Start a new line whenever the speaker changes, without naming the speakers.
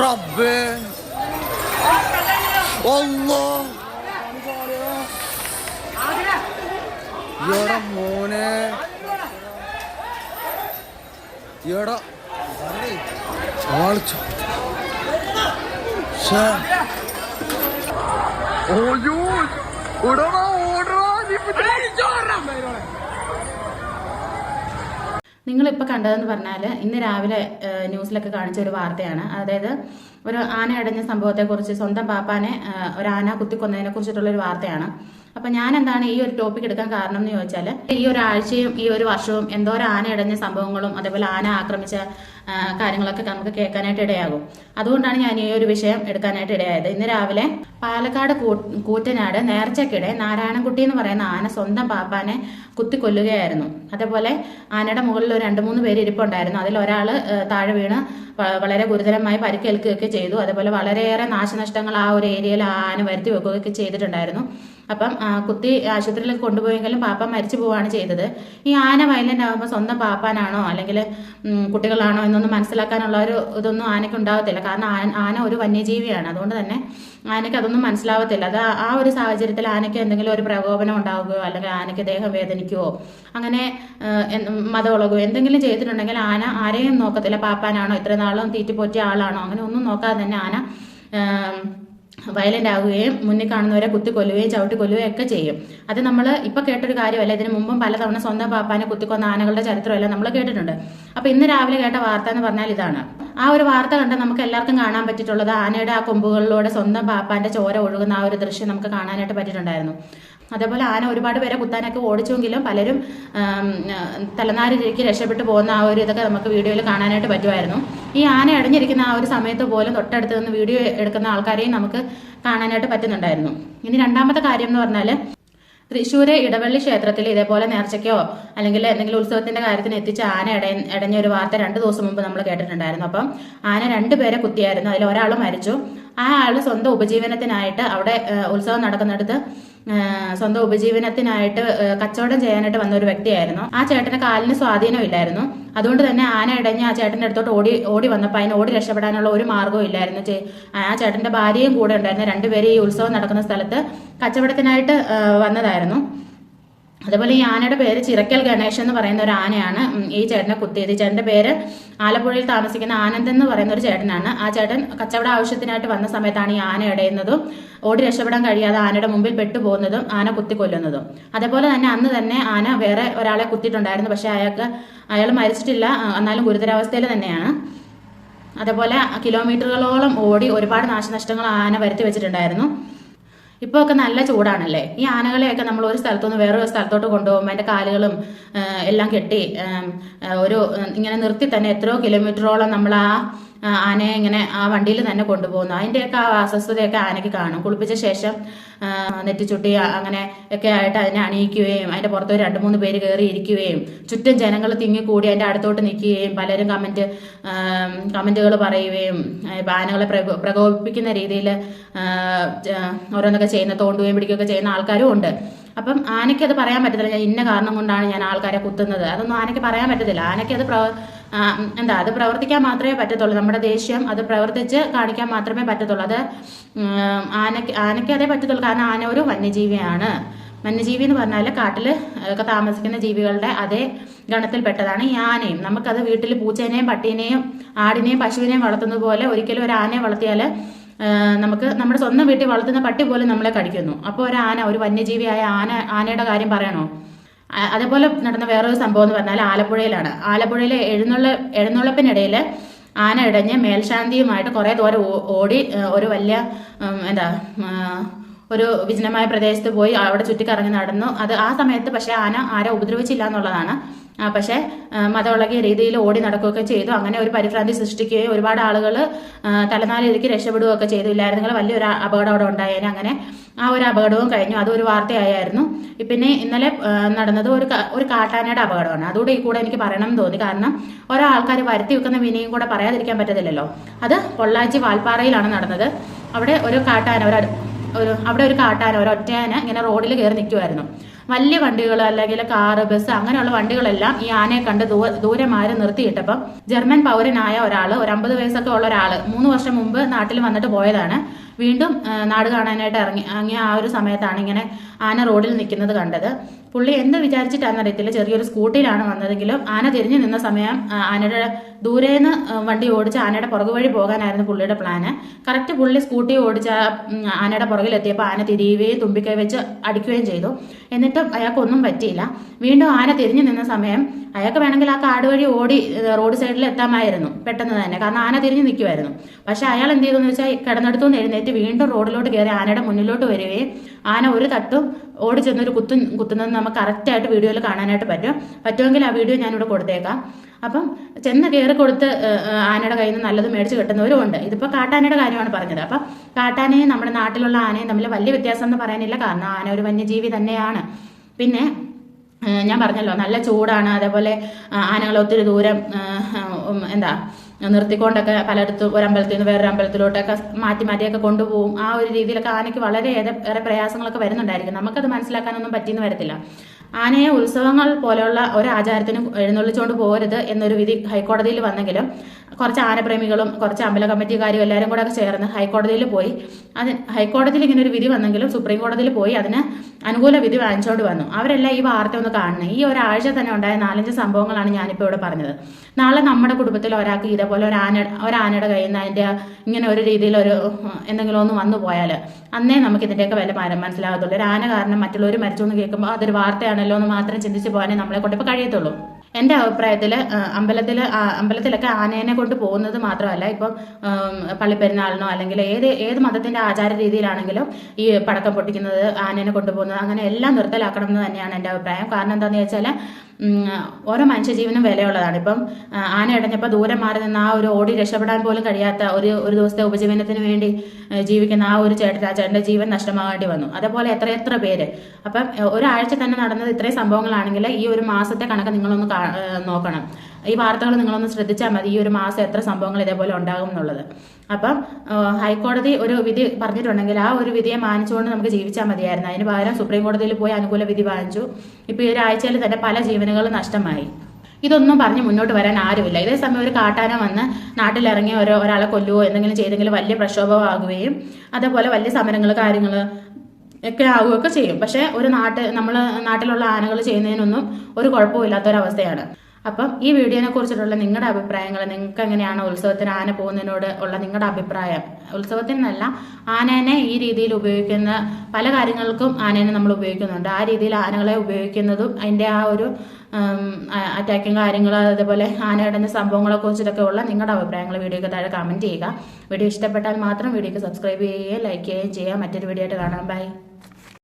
റബ്ബേ അല്ലോ എടാ മോനെ എടാ ആൾ ച- ശ്ശേ. ഓയ്യോ ഓടടാ ഓടടാ നീ പിടിച്ചോടാ
നിങ്ങളിപ്പോൾ കണ്ടതെന്ന് പറഞ്ഞാൽ ഇന്ന് രാവിലെ ന്യൂസിലൊക്കെ കാണിച്ച ഒരു വാർത്തയാണ്. അതായത് ഒരു ആന അടഞ്ഞ സംഭവത്തെക്കുറിച്ച് സ്വന്തം പാപ്പാനെ ഒരു ആന കുത്തിക്കൊന്നതിനെ കുറിച്ചിട്ടുള്ള ഒരു വാർത്തയാണ്. അപ്പം ഞാൻ എന്താണ് ഈ ഒരു ടോപ്പിക് എടുക്കാൻ കാരണം എന്ന് ചോദിച്ചാൽ ഈ ഒരു ആഴ്ചയും ഈ ഒരു വർഷവും എന്തോരം ആന ഇടഞ്ഞ സംഭവങ്ങളും അതേപോലെ ആന ആക്രമിച്ച കാര്യങ്ങളൊക്കെ നമുക്ക് കേൾക്കാനായിട്ട് ഇടയാകും. അതുകൊണ്ടാണ് ഞാൻ ഈ ഒരു വിഷയം എടുക്കാനായിട്ട് ഇടയായത്. ഇന്ന് രാവിലെ പാലക്കാട് കൂറ്റനാട് നേർച്ചക്കിടെ നാരായണൻകുട്ടി എന്ന് പറയുന്ന ആന സ്വന്തം പാപ്പാനെ കുത്തിക്കൊല്ലുകയായിരുന്നു. അതേപോലെ ആനയുടെ മുകളിൽ ഒരു രണ്ട് മൂന്ന് പേര് ഇരിപ്പുണ്ടായിരുന്നു. അതിൽ ഒരാൾ താഴെ വീണ് വളരെ ഗുരുതരമായി പരിക്കേൽക്കുകയൊക്കെ ചെയ്തു. അതേപോലെ വളരെയേറെ നാശനഷ്ടങ്ങൾ ആ ഒരു ഏരിയയിൽ ആന വരുത്തി വെക്കുകയൊക്കെ ചെയ്തിട്ടുണ്ടായിരുന്നു. അപ്പം കുത്തി ആശുപത്രിയിൽ കൊണ്ടുപോയെങ്കിലും പാപ്പ മരിച്ചു പോവുകയാണ് ചെയ്തത്. ഈ ആന വയലന്റ് ആകുമ്പോൾ സ്വന്തം പാപ്പാനാണോ അല്ലെങ്കിൽ കുട്ടികളാണോ എന്നൊന്നും മനസ്സിലാക്കാനുള്ള ഒരു ഇതൊന്നും ആനയ്ക്ക് ഉണ്ടാകത്തില്ല കാരണം ആന- ഒരു വന്യജീവിയാണ്. അതുകൊണ്ട് തന്നെ ആനയ്ക്ക് അതൊന്നും മനസ്സിലാവത്തില്ല. അത് ആ- ഒരു സാഹചര്യത്തിൽ ആനയ്ക്ക് എന്തെങ്കിലും ഒരു പ്രകോപനം ഉണ്ടാവുകയോ അല്ലെങ്കിൽ ആനയ്ക്ക് ദേഹം വേദനിക്കുകയോ അങ്ങനെ മതമുളകുകയോ എന്തെങ്കിലും ചെയ്തിട്ടുണ്ടെങ്കിൽ ആന ആരെയും നോക്കത്തില്ല. പാപ്പാനാണോ ഇത്ര നാളും തീറ്റിപ്പോറ്റിയ ആളാണോ? അങ്ങനെ ഒന്നും നോക്കാതെ തന്നെ ആന ഏം, വയലന്റ് ആവുകയും മുന്നിൽ കാണുന്നവരെ കുത്തിക്കൊല്ലുകയും ചവിട്ടി കൊല്ലുകയും ഒക്കെ ചെയ്യും. അത് നമ്മൾ ഇപ്പൊ കേട്ടൊരു കാര്യമല്ല? ഇതിനു മുമ്പും പലതവണ സ്വന്തം പാപ്പാനെ കുത്തിക്കൊന്ന ആനകളുടെ ചരിത്രമെല്ലാം നമ്മൾ കേട്ടിട്ടുണ്ട്. അപ്പൊ ഇന്ന് രാവിലെ കേട്ട വാർത്ത എന്ന് പറഞ്ഞാൽ ഇതാണ്. ആ ഒരു വാർത്ത കണ്ട് നമുക്ക് എല്ലാവർക്കും കാണാൻ പറ്റിയിട്ടുള്ളത് ആനയുടെ ആ കൊമ്പുകളിലൂടെ സ്വന്തം പാപ്പാന്റെ ചോര ഒഴുകുന്ന ആ ഒരു ദൃശ്യം നമുക്ക് കാണാനായിട്ട് പറ്റിയിട്ടുണ്ടായിരുന്നു. അതേപോലെ ആന ഒരുപാട് പേരെ കുത്താനൊക്കെ ഓടിച്ചെങ്കിലും പലരും തലനാരിലേക്ക് രക്ഷപ്പെട്ടു പോകുന്ന ആ ഒരു ഇതൊക്കെ നമുക്ക് വീഡിയോയിൽ കാണാനായിട്ട് പറ്റുമായിരുന്നു. ഈ ആന അടഞ്ഞിരിക്കുന്ന ആ ഒരു സമയത്ത് പോലും തൊട്ടടുത്ത് നിന്ന് വീഡിയോ എടുക്കുന്ന ആൾക്കാരെയും നമുക്ക് കാണാനായിട്ട് പറ്റുന്നുണ്ടായിരുന്നു. ഇനി രണ്ടാമത്തെ കാര്യം എന്ന് പറഞ്ഞാൽ തൃശ്ശൂര് ഇടവള്ളി ക്ഷേത്രത്തിൽ ഇതേപോലെ നേർച്ചയ്ക്കോ അല്ലെങ്കിൽ എന്തെങ്കിലും ഉത്സവത്തിന്റെ കാര്യത്തിന് എത്തിച്ച ആന ഇട ഇടഞ്ഞ ഒരു വാർത്ത രണ്ട് ദിവസം മുമ്പ് നമ്മൾ കേട്ടിട്ടുണ്ടായിരുന്നു. അപ്പം ആന രണ്ടുപേരെ കുത്തിയായിരുന്നു. അതിൽ ഒരാൾ മരിച്ചു. ആ ആൾ സ്വന്തം ഉപജീവനത്തിനായിട്ട് അവിടെ ഉത്സവം നടക്കുന്നിടത്ത് സ്വന്തം ഉപജീവനത്തിനായിട്ട് കച്ചവടം ചെയ്യാനായിട്ട് വന്ന ഒരു വ്യക്തിയായിരുന്നു. ആ ചേട്ടന് കാലിന് സ്വാധീനമില്ലായിരുന്നു അതുകൊണ്ട് തന്നെ ആന ഇടഞ്ഞ് ആ ചേട്ടന്റെ അടുത്തോട്ട് ഓടി ഓടി വന്നപ്പോൾ അതിന് ഓടി രക്ഷപ്പെടാനുള്ള ഒരു മാർഗവും ഇല്ലായിരുന്നു. ആ ചേട്ടന്റെ ഭാര്യയും കൂടെ ഉണ്ടായിരുന്നു. രണ്ടുപേരും ഈ ഉത്സവം നടക്കുന്ന സ്ഥലത്ത് കച്ചവടത്തിനായിട്ട് വന്നതായിരുന്നു. അതേപോലെ ഈ ആനയുടെ പേര് ചിറക്കൽ ഗണേശ് എന്ന് പറയുന്ന ഒരു ആനയാണ്. ഈ ചേട്ടനെ കുത്തിയത്. ഈ ചേട്ടന്റെ പേര് ആലപ്പുഴയിൽ താമസിക്കുന്ന ആനന്ദ് എന്ന് പറയുന്ന ഒരു ചേട്ടനാണ്. ആ ചേട്ടൻ കച്ചവട ആവശ്യത്തിനായിട്ട് വന്ന സമയത്താണ് ഈ ആന ഇടയുന്നതും ഓടി രക്ഷപ്പെടാൻ കഴിയാതെ ആനയുടെ മുമ്പിൽ പെട്ടുപോകുന്നതും ആന കുത്തിക്കൊല്ലുന്നതും. അതേപോലെ തന്നെ അന്ന് തന്നെ ആന വേറെ ഒരാളെ കുത്തിയിട്ടുണ്ടായിരുന്നു. പക്ഷെ അയാൾക്ക് അയാൾ മരിച്ചിട്ടില്ല. എന്നാലും ഗുരുതരാവസ്ഥയിൽ തന്നെയാണ്. അതേപോലെ കിലോമീറ്ററുകളോളം ഓടി ഒരുപാട് നാശനഷ്ടങ്ങൾ ആന വരുത്തി വെച്ചിട്ടുണ്ടായിരുന്നു. ഇപ്പോൾ ഒക്കെ നല്ല ചൂടാണല്ലേ? ഈ ആനകളെയൊക്കെ നമ്മൾ ഒരു സ്ഥലത്തുനിന്ന് വേറൊരു സ്ഥലത്തോട്ട് കൊണ്ടുപോകുമ്പോൾ അതിന്റെ കാലുകളും എല്ലാം കെട്ടി ഒരു ഇങ്ങനെ നിർത്തി തന്നെ എത്രയോ കിലോമീറ്ററോളം നമ്മൾ ആ, ആനയെ ഇങ്ങനെ ആ വണ്ടിയിൽ തന്നെ കൊണ്ടുപോകുന്നു. അതിന്റെയൊക്കെ ആ അസ്വസ്ഥതയൊക്കെ ആനയ്ക്ക് കാണും. കുളിപ്പിച്ച ശേഷം നെറ്റി നെറ്റിച്ചുട്ടി അങ്ങനെ ഒക്കെ ആയിട്ട് അതിനെ അണിയിക്കുകയും അതിന്റെ പുറത്ത് രണ്ട് മൂന്ന് പേര് കയറി ഇരിക്കുകയും ചുറ്റും ജനങ്ങൾ തിങ്ങിക്കൂടി അതിന്റെ അടുത്തോട്ട് നിൽക്കുകയും പലരും കമന്റ് കമന്റുകൾ പറയുകയും ആനകളെ പ്രകോപിപ്പിക്കുന്ന രീതിയിൽ ഓരോന്നൊക്കെ ചെയ്യുന്ന തോണ്ടുകയും പിടിക്കുകയൊക്കെ ചെയ്യുന്ന ആൾക്കാരും ഉണ്ട്. അപ്പം ആനയ്ക്ക് അത് പറയാൻ പറ്റത്തില്ല. ഞാൻ ഇന്ന കാരണം കൊണ്ടാണ് ഞാൻ ആൾക്കാരെ കുത്തുന്നത്. അതൊന്നും ആനയ്ക്ക് പറയാൻ പറ്റത്തില്ല. ആനയ്ക്ക് അത് എന്താ അത് പ്രവർത്തിക്കാൻ മാത്രമേ പറ്റത്തുള്ളൂ. നമ്മുടെ ദേഷ്യം അത് പ്രവർത്തിച്ച് കാണിക്കാൻ മാത്രമേ പറ്റത്തുള്ളൂ. അത് ആനക്ക് ആനയ്ക്ക് അതേ പറ്റത്തുള്ളൂ. കാരണം ആന ഒരു വന്യജീവിയാണ്. വന്യജീവി എന്ന് പറഞ്ഞാൽ കാട്ടിൽ ഒക്കെ താമസിക്കുന്ന ജീവികളുടെ അതേ ഗണത്തിൽപ്പെട്ടതാണ് ഈ ആനയും. നമുക്കത് വീട്ടിൽ പൂച്ചേനെയും പട്ടീനെയും ആടിനെയും പശുവിനെയും വളർത്തുന്നത് പോലെ ഒരിക്കലും ഒരു ആനയെ വളർത്തിയാൽ നമുക്ക് നമ്മുടെ സ്വന്തം വീട്ടിൽ വളർത്തുന്ന പട്ടി പോലും നമ്മളെ കടിക്കുന്നു. അപ്പോൾ ഒരു ആന ഒരു വന്യജീവിയായ ആന ആനയുടെ കാര്യം പറയണോ? അതേപോലെ നടന്ന വേറൊരു സംഭവം എന്ന് പറഞ്ഞാൽ ആലപ്പുഴയിലാണ്. ആലപ്പുഴയിലെ എഴുന്നള്ള എഴുന്നള്ളപ്പിനിടയിൽ ആന ഇടഞ്ഞ് മേൽശാന്തിയുമായിട്ട് കുറേ ദൂരം ഓടി ഒരു വലിയ എന്താ ഒരു വിജനമായ പ്രദേശത്ത് പോയി അവിടെ ചുറ്റിക്കറങ്ങി നടന്നു. അത് ആ സമയത്ത് പക്ഷേ ആന ആരെ ഉപദ്രവിച്ചില്ല എന്നുള്ളതാണ്. പക്ഷേ മതമുളകിയ രീതിയിൽ ഓടി നടക്കുകയൊക്കെ ചെയ്തു. അങ്ങനെ ഒരു പരിഭ്രാന്തി സൃഷ്ടിക്കുകയും ഒരുപാട് ആളുകൾ തലനാരിലേക്ക് രക്ഷപ്പെടുകയൊക്കെ ചെയ്തു. ഇല്ലായിരുന്നെങ്കിൽ വലിയൊരു അപകടം അവിടെ ഉണ്ടായേനെ. അങ്ങനെ ആ ഒരു അപകടവും കഴിഞ്ഞു. അതൊരു വാർത്തയായിരുന്നു. പിന്നെ ഇന്നലെ നടന്നത് ഒരു ഒരു കാട്ടാനയുടെ അപകടമാണ്. അതുകൂടെ ഈ കൂടെ എനിക്ക് പറയണം എന്ന് തോന്നി. കാരണം ഓരോ ആൾക്കാർ വരുത്തി വെക്കുന്ന വിനയും കൂടെ പറയാതിരിക്കാൻ പറ്റത്തില്ലല്ലോ. അത് പൊള്ളാച്ചി വാൽപ്പാറയിലാണ് നടന്നത്. അവിടെ ഒരു കാട്ടാന ഒരു ഒരു അവിടെ ഒരു കാട്ടാന ഒരു ഒറ്റയാന ഇങ്ങനെ റോഡിൽ കയറി നിൽക്കുമായിരുന്നു വലിയ വണ്ടികൾ അല്ലെങ്കിൽ കാറ് ബസ് അങ്ങനെയുള്ള വണ്ടികളെല്ലാം ഈ ആനയെ കണ്ട് ദൂ- ദൂരെ മാറി നിർത്തിയിട്ടപ്പം ജർമ്മൻ പൗരനായ ഒരാൾ ഒരു അമ്പത് വയസ്സൊക്കെ ഉള്ള ഒരാൾ മൂന്ന് വർഷം മുമ്പ് നാട്ടിൽ വന്നിട്ട് പോയതാണ്. വീണ്ടും നാട് കാണാനായിട്ട് ഇറങ്ങി ഇറങ്ങിയ ആ ഒരു സമയത്താണ് ഇങ്ങനെ ആന റോഡിൽ നിൽക്കുന്നത് കണ്ടത്. പുള്ളി എന്ത് വിചാരിച്ചിട്ടാണെന്ന് അറിയത്തില്ല ചെറിയൊരു സ്കൂട്ടിയിലാണ് വന്നതെങ്കിലും ആന തിരിഞ്ഞു നിന്ന സമയം ആനയുടെ ദൂരേന്ന് വണ്ടി ഓടിച്ച് ആനയുടെ പുറകു വഴി പോകാനായിരുന്നു പുള്ളിയുടെ പ്ലാന്. കറക്റ്റ് പുള്ളി സ്കൂട്ടി ഓടിച്ച ആനയുടെ പുറകിലെത്തിയപ്പോൾ ആന തിരിയുകയും തുമ്പിക്കൈ വെച്ച് അടിക്കുകയും ചെയ്തു. എന്നിട്ടും അയാൾക്കൊന്നും പറ്റിയില്ല. വീണ്ടും ആന തിരിഞ്ഞു നിന്ന സമയം അയാൾക്ക് വേണമെങ്കിൽ ആ കാട് വഴി ഓടി റോഡ് സൈഡിൽ എത്താമായിരുന്നു. പെട്ടെന്ന് തന്നെ. കാരണം ആന തിരിഞ്ഞു നിൽക്കുമായിരുന്നു പക്ഷെ അയാൾ എന്ത് ചെയ്തെന്ന് വെച്ചാൽ കിടന്നെടുത്തു എഴുന്നേറ്റ് വീണ്ടും റോഡിലോട്ട് കയറി ആനയുടെ മുന്നിലോട്ട് വരികയും ആന ഒരു തട്ടും ഓടി ചെന്നൊരു കുത്തു കുത്തുന്നത് നമുക്ക് കറക്റ്റായിട്ട് വീഡിയോയിൽ കാണാനായിട്ട് പറ്റും. പറ്റുമെങ്കിൽ ആ വീഡിയോ ഞാനിവിടെ കൊടുത്തേക്കാം. അപ്പം ചെന്ന് കയറി കൊടുത്ത് ആനയുടെ കയ്യിൽ നിന്ന് നല്ലത് മേടിച്ച് കിട്ടുന്നവരും ഉണ്ട്. ഇതിപ്പോൾ കാട്ടാനയുടെ കാര്യമാണ് പറഞ്ഞത്. അപ്പം കാട്ടാനയും നമ്മുടെ നാട്ടിലുള്ള ആനയും തമ്മിൽ വലിയ വ്യത്യാസം എന്ന് പറയാനില്ല. കാരണം ആന ഒരു വന്യജീവി തന്നെയാണ്. പിന്നെ ഞാൻ പറഞ്ഞല്ലോ നല്ല ചൂടാണ്. അതേപോലെ ആനകൾ ഒത്തിരി ദൂരം എന്താ നിർത്തിക്കൊണ്ടൊക്കെ പലയിടത്തും ഒരു അമ്പലത്തിൽ നിന്ന് വേറൊരു അമ്പലത്തിലോട്ടൊക്കെ മാറ്റി മാറ്റിയൊക്കെ കൊണ്ടുപോകും. ആ ഒരു രീതിയിലൊക്കെ ആനയ്ക്ക് വളരെ ഏറെ പ്രയാസങ്ങളൊക്കെ വരുന്നുണ്ടായിരിക്കും. നമുക്കത് മനസ്സിലാക്കാനൊന്നും പറ്റിയെന്ന് വരത്തില്ല. ആനയെ ഉത്സവങ്ങൾ പോലെയുള്ള ഒരു ആചാരത്തിനും എഴുന്നള്ളിച്ചുകൊണ്ട് പോകരുത് എന്നൊരു വിധി ഹൈക്കോടതിയിൽ വന്നെങ്കിലും കുറച്ച് ആനപ്രേമികളും കുറച്ച് അമ്പല കമ്മിറ്റിക്കാരും എല്ലാവരും കൂടെ ഒക്കെ ചേർന്ന് ഹൈക്കോടതിയിൽ പോയി. അത് ഹൈക്കോടതിയിൽ ഇങ്ങനെ ഒരു വിധി വന്നെങ്കിലും സുപ്രീം കോടതിയിൽ പോയി അതിന് അനുകൂല വിധി വാങ്ങിച്ചുകൊണ്ട് വന്നു. അവരെല്ലാം ഈ വാർത്ത ഒന്ന് കാണണം. ഈ ഒരാഴ്ച തന്നെ ഉണ്ടായ നാലഞ്ച് സംഭവങ്ങളാണ് ഞാനിപ്പോൾ ഇവിടെ പറഞ്ഞത്. നാളെ നമ്മുടെ കുടുംബത്തിൽ ഒരാൾക്ക് ഇതേപോലെ ഒരു ആന ഒരു ആനയുടെ കയ്യിൽ നിന്ന് അതിന്റെ ഇങ്ങനെ ഒരു രീതിയിൽ ഒരു എന്തെങ്കിലും ഒന്ന് വന്നു പോയാൽ അന്നേ നമുക്ക് ഇതിന്റെയൊക്കെ വില മനസ്സിലാകത്തുള്ളൂ. ഒരു ആന കാരണം മറ്റുള്ളവർ മരിച്ചു എന്ന് കേൾക്കുമ്പോൾ അതൊരു വാർത്തയാണല്ലോ എന്ന് മാത്രം ചിന്തിച്ച് പോകാനേ നമ്മളെ കൊണ്ടിപ്പോൾ കഴിയത്തുള്ളൂ. എന്റെ അഭിപ്രായത്തിൽ അമ്പലത്തിൽ അമ്പലത്തിലൊക്കെ ആനേനെ കൊണ്ട് പോകുന്നത് മാത്രമല്ല ഇപ്പം പള്ളിപ്പെരുന്നാളിനോ അല്ലെങ്കിൽ ഏത് ഏത് മതത്തിന്റെ ആചാര രീതിയിലാണെങ്കിലും ഈ പടക്കം പൊട്ടിക്കുന്നത് ആനേനെ കൊണ്ടുപോകുന്നത് അങ്ങനെ എല്ലാം നിർത്തലാക്കണം എന്ന് തന്നെയാണ് എന്റെ അഭിപ്രായം. കാരണം എന്താണെന്ന് വെച്ചാൽ ഓരോ മനുഷ്യജീവനും വിലയുള്ളതാണ്. ഇപ്പം ആന ഇടഞ്ഞപ്പോൾ ദൂരെ മാറി നിന്ന് ആ ഒരു ഓടി രക്ഷപ്പെടാൻ പോലും കഴിയാത്ത ഒരു ഒരു ദിവസത്തെ ഉപജീവനത്തിന് വേണ്ടി ജീവിക്കുന്ന ആ ഒരു ചേട്ടൻ ആ ചേട്ടന്റെ ജീവൻ നഷ്ടമാകേണ്ടി വന്നു. അതേപോലെ എത്ര എത്ര പേര്. അപ്പം ഒരാഴ്ച തന്നെ നടന്നത് ഇത്രയും സംഭവങ്ങളാണെങ്കിൽ ഈ ഒരു മാസത്തെ കണക്ക് നിങ്ങളൊന്ന് കാ- ഏ, നോക്കണം. ഈ വാർത്തകൾ നിങ്ങളൊന്ന് ശ്രദ്ധിച്ചാൽ മതി. ഈ ഒരു മാസം എത്ര സംഭവങ്ങൾ ഇതേപോലെ ഉണ്ടാകും എന്നുള്ളത്. അപ്പം ഹൈക്കോടതി ഒരു വിധി പറഞ്ഞിട്ടുണ്ടെങ്കിൽ ആ ഒരു വിധിയെ മാനിച്ചുകൊണ്ട് നമുക്ക് ജീവിച്ചാൽ മതിയായിരുന്നു. അതിന് പകരം സുപ്രീം കോടതിയിൽ പോയി അനുകൂല വിധി വാങ്ങിച്ചു. ഇപ്പൊ ഈ ഒരാഴ്ചയിൽ തന്നെ പല ജീവനുകളും നഷ്ടമായി. ഇതൊന്നും പറഞ്ഞ് മുന്നോട്ട് വരാൻ ആരുമില്ല. ഇതേ സമയം ഒരു കാട്ടാന വന്ന് നാട്ടിലിറങ്ങി ഓരോ ഒരാളെ കൊല്ലുവോ എന്തെങ്കിലും ചെയ്തെങ്കിൽ വലിയ പ്രക്ഷോഭമാകുകയും അതേപോലെ വലിയ സമരങ്ങൾ കാര്യങ്ങൾ ഒക്കെ ആവുകയൊക്കെ ചെയ്യും. പക്ഷേ ഒരു നാട്ട് നമ്മൾ നാട്ടിലുള്ള ആനകൾ ചെയ്യുന്നതിനൊന്നും ഒരു കുഴപ്പമില്ലാത്തൊരവസ്ഥയാണ് അപ്പം ഈ വീഡിയോനെ കുറിച്ചിട്ടുള്ള നിങ്ങളുടെ അഭിപ്രായങ്ങൾ നിങ്ങൾക്ക് എങ്ങനെയാണ് ഉത്സവത്തിന് ആന പോകുന്നതിനോട് ഉള്ള നിങ്ങളുടെ അഭിപ്രായം? ഉത്സവത്തിനല്ല ആനേനെ ഈ രീതിയിൽ ഉപയോഗിക്കുന്ന പല കാര്യങ്ങൾക്കും ആനേനെ നമ്മൾ ഉപയോഗിക്കുന്നുണ്ട്. ആ രീതിയിൽ ആനകളെ ഉപയോഗിക്കുന്നതും അതിന്റെ ആ ഒരു അറ്റാക്കിങ് കാര്യങ്ങൾ അതേപോലെ ആനയുടെ സംഭവങ്ങളെ കുറിച്ചിട്ടൊക്കെ ഉള്ള നിങ്ങളുടെ അഭിപ്രായങ്ങൾ വീഡിയോയ്ക്ക് താഴെ കമന്റ് ചെയ്യുക. വീഡിയോ ഇഷ്ടപ്പെട്ടാൽ മാത്രം വീഡിയോക്ക് സബ്സ്ക്രൈബ് ചെയ്യുകയും ലൈക്ക് ചെയ്യുകയും ചെയ്യുക. മറ്റൊരു വീഡിയോ ആയിട്ട് കാണാം. ബൈ